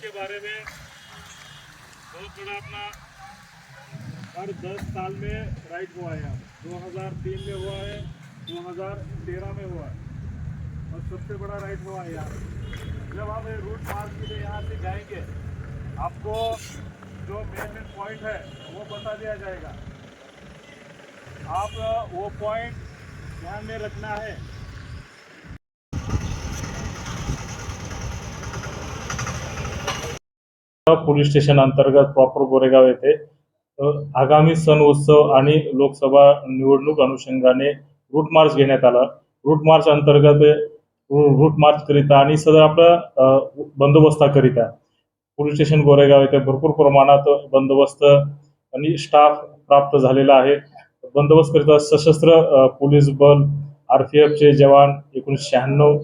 के बारे में बहुत बड़ा अपना हर 10 साल में राइट हुआ है यहाँ 2003 में हुआ है 2013 में हुआ है। और सबसे बड़ा राइट हुआ है यहाँ जब आप रूट मार्च के लिए यहाँ से जाएँगे, आपको जो मेन मेन पॉइंट है, वो बता दिया जाएगा। आप वो पॉइंट ध्यान में रखना है। पोलीस स्टेशन अंतर्गत प्रॉपर गोरेगाव येथे आगामी सण उत्सव आणि लोकसभा निवडणूक अनुषंगाने रूट मार्च घेण्यात आला. रूट मार्च अंतर्गत रूट मार्च करिता आणि सदर आपला बंदोबस्ताकरिता. पोलीस स्टेशन गोरेगाव येथे भरपूर प्रमाणात बंदोबस्त आणि स्टाफ प्राप्त झालेला आहे. बंदोबस्त करीता सशस्त्र पोलीस बल आर पी एफचे जवान एकोणीसशे शहाण्णव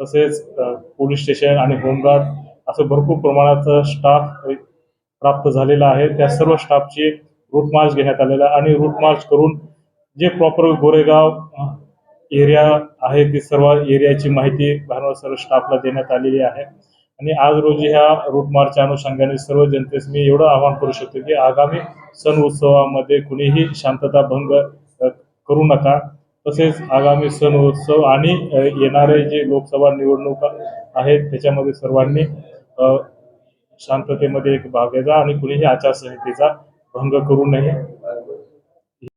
तसेच पोलीस स्टेशन आणि होमगार्ड असं भरपूर प्रमाणात स्टाफ प्राप्त झालेला आहे. त्या सर्व स्टाफची रूट मार्च घेण्यात आलेला आहे. आणि रूट मार्च करून जे प्रॉपर गोरेगाव एरिया आहे ती सर्व एरियाची माहिती भानवर सर्व स्टाफला देण्यात आलेली आहे. आणि आज रोजी ह्या रूट मार्चच्या अनुषंगाने सर्व जनतेस मी एवढं आवाहन करू शकतो की आगामी सण उत्सवामध्ये कुणीही शांतता भंग करू नका. तसेच आगामी सण उत्सव आणि येणारे जे लोकसभा निवडणुका आहेत त्याच्यामध्ये सर्वांनी शांततेमध्ये एक भाग घ्यायचा आणि कुणीही आचारसंहितेचा भंग करू नये.